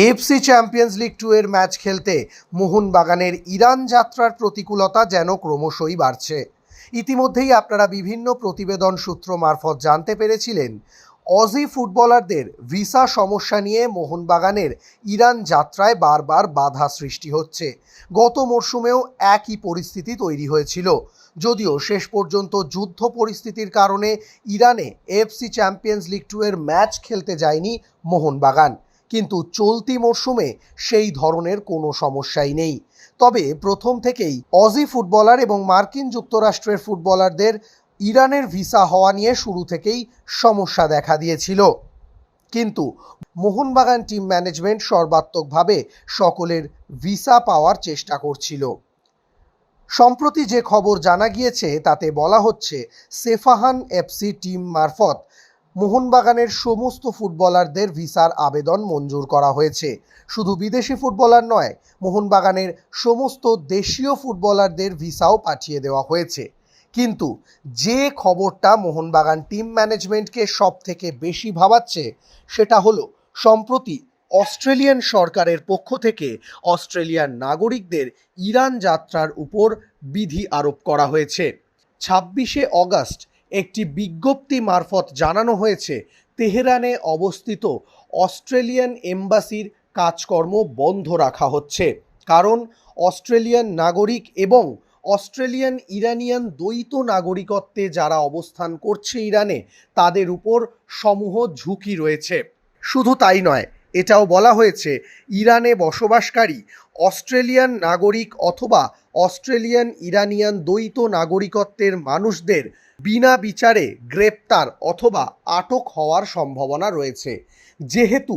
AFC champions league two এর match খেলতে মোহনবাগানের ইরান যাত্রার প্রতিকূলতা যেন ক্রমশই বাড়ছে। ইতিমধ্যেই আপনারা বিভিন্ন প্রতিবেদন সূত্র মারফত জানতে পেরেছিলেন অজি ফুটবলারদের ভিসা সমস্যা নিয়ে মোহনবাগানের ইরান যাত্রায় বারবার বাধা সৃষ্টি হচ্ছে। গত মরশুমেও একই পরিস্থিতি তৈরি হয়েছিল। যদিও শেষ পর্যন্ত যুদ্ধ পরিস্থিতির কারণে ইরানে এফসি চ্যাম্পিয়ন্স লিগ টু এর ম্যাচ খেলতে যায়নি মোহনবাগান। কিন্তু চলতি মরশুমে সেই ধরনের কোনো সমস্যাই নেই। তবে প্রথম থেকেই অজি ফুটবলার এবং মার্কিন যুক্তরাষ্ট্রের ফুটবলারদের ইরানের ভিসা হওয়া নিয়ে শুরু থেকেই সমস্যা দেখা দিয়েছিল। কিন্তু মোহনবাগান টিম ম্যানেজমেন্ট সর্বাত্মকভাবে সকলের ভিসা পাওয়ার চেষ্টা করছিল। সম্প্রতি যে খবর জানা গিয়েছে, তাতে বলা হচ্ছে, সেফাহান এফসি টিম মারফত মোহনবাগানের সমস্ত ফুটবলারদের ভিসার আবেদন মঞ্জুর করা হয়েছে। শুধু বিদেশি ফুটবলার নয়, মোহনবাগানের সমস্ত দেশীয় ফুটবলারদের ভিসাও পাঠিয়ে দেওয়া হয়েছে। কিন্তু যে খবরটা মোহনবাগান টিম ম্যানেজমেন্টকে সব থেকে বেশি ভাবাচ্ছে, সেটা হলো, সম্প্রতি অস্ট্রেলিয়ান সরকারের পক্ষ থেকে অস্ট্রেলিয়ান নাগরিকদের ইরান যাত্রার উপর বিধি আরোপ করা হয়েছে। ছাব্বিশে অগস্ট একটি বিজ্ঞপ্তি মারফত জানানো হয়েছে, তেহরানে অবস্থিত অস্ট্রেলিয়ান এম্বাসির কাজকর্ম বন্ধ রাখা হচ্ছে। কারণ অস্ট্রেলিয়ান নাগরিক এবং অস্ট্রেলিয়ান ইরানিয়ান দ্বৈত নাগরিকত্বে যারা অবস্থান করছে ইরানে, তাদের উপর সমূহ ঝুঁকি রয়েছে। শুধু তাই নয় এটাও বলা হয়েছে, ইরানে বসবাসকারী অস্ট্রেলিয়ান নাগরিক অথবা অস্ট্রেলিয়ান ইরানিয়ান দ্বৈত নাগরিকত্বের মানুষদের বিনা বিচারে গ্রেপ্তার অথবা আটক হওয়ার সম্ভাবনা রয়েছে। যেহেতু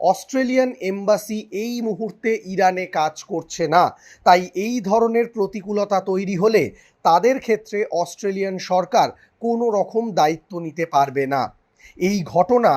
অস্ট্রেলিয়ান এম্বাসি এই মুহূর্তে ইরানে কাজ করছে না, তাই এই ধরনের প্রতিকূলতা তৈরি হলে তাদের ক্ষেত্রে অস্ট্রেলিয়ান সরকার কোনো রকম দায়িত্ব নিতে পারবে না। এই ঘটনা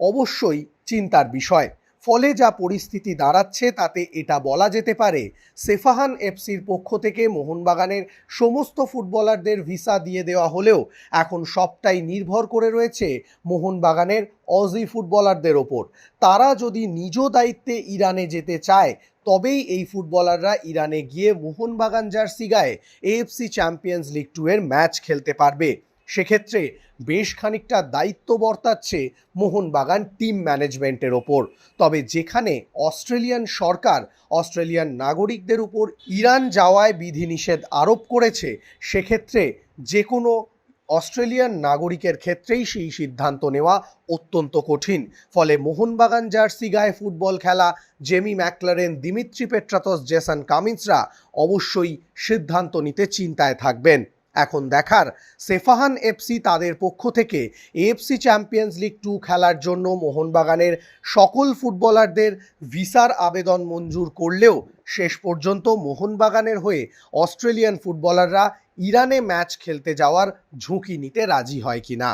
অবশ্যই চিন্তার বিষয়। ফলে যা পরিস্থিতি দাঁড়াচ্ছে তাতে এটা বলা যেতে পারে, সেফাহান এফসির পক্ষ থেকে মোহনবাগানের সমস্ত ফুটবলারদের ভিসা দিয়ে দেওয়া হলেও এখন সবটাই নির্ভর করে রয়েছে মোহনবাগানের অজি ফুটবলারদের ওপর। তারা যদি নিজ দায়িত্বে ইরানে যেতে চায়, তবেই এই ফুটবলাররা ইরানে গিয়ে মোহনবাগান জার্সি গায়ে এএফসি চ্যাম্পিয়ন্স লিগ টু এর ম্যাচ খেলতে পারবে। সেক্ষেত্রে বেশ খানিকটা দায়িত্ব বর্তাচ্ছে মোহনবাগান টিম ম্যানেজমেন্টের ওপর। তবে যেখানে অস্ট্রেলিয়ান সরকার, অস্ট্রেলিয়ান নাগরিকদের উপর ইরান যাওয়ায় বিধিনিষেধ আরোপ করেছে, সেক্ষেত্রে যে কোনো অস্ট্রেলিয়ান নাগরিকের ক্ষেত্রেই সেই সিদ্ধান্ত নেওয়া অত্যন্ত কঠিন। ফলে মোহনবাগান জার্সি গায়ে ফুটবল খেলা, Jamie McLaren, Dimitri Petratos, Jason কামিন্সরা অবশ্যই সিদ্ধান্ত নিতে চিন্তায় থাকবেন। এখন দেখার। সেফাহান এফসি তাদের পক্ষ থেকে এএফসি চ্যাম্পিয়ন্স লিগ টু খেলার জন্য মোহনবাগানের সকল ফুটবলারদের ভিসার আবেদন মঞ্জুর করলেও শেষ পর্যন্ত মোহনবাগানের হয়ে অস্ট্রেলিয়ান ফুটবলাররা ইরানে ম্যাচ খেলতে যাওয়ার ঝুঁকি নিতে রাজি হয় কিনা।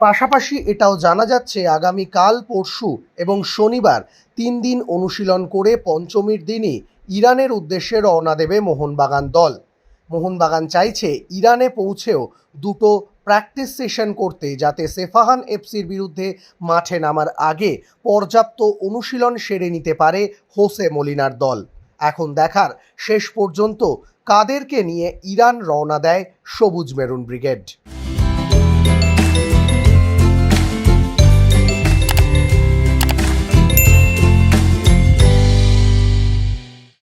পাশাপাশি এটাও জানা যাচ্ছে, আগামী কাল পরশু এবং শনিবার তিন দিন অনুশীলন করে পঞ্চমীর দিনই ইরানের উদ্দেশ্যে রওনা দেবে মোহনবাগান দল। মোহনবাগান চাইছে ইরানে পৌঁছেও দুটো প্র্যাকটিস সেশন করতে যাতে সেফাহান এফসির বিরুদ্ধে মাঠে নামার আগে পর্যাপ্ত অনুশীলন সেরে নিতে পারে হোসে মলিনার দল। এখন দেখার শেষ পর্যন্ত কাদেরকে নিয়ে ইরান রওনা দেয় সবুজ মেরুন ব্রিগেড।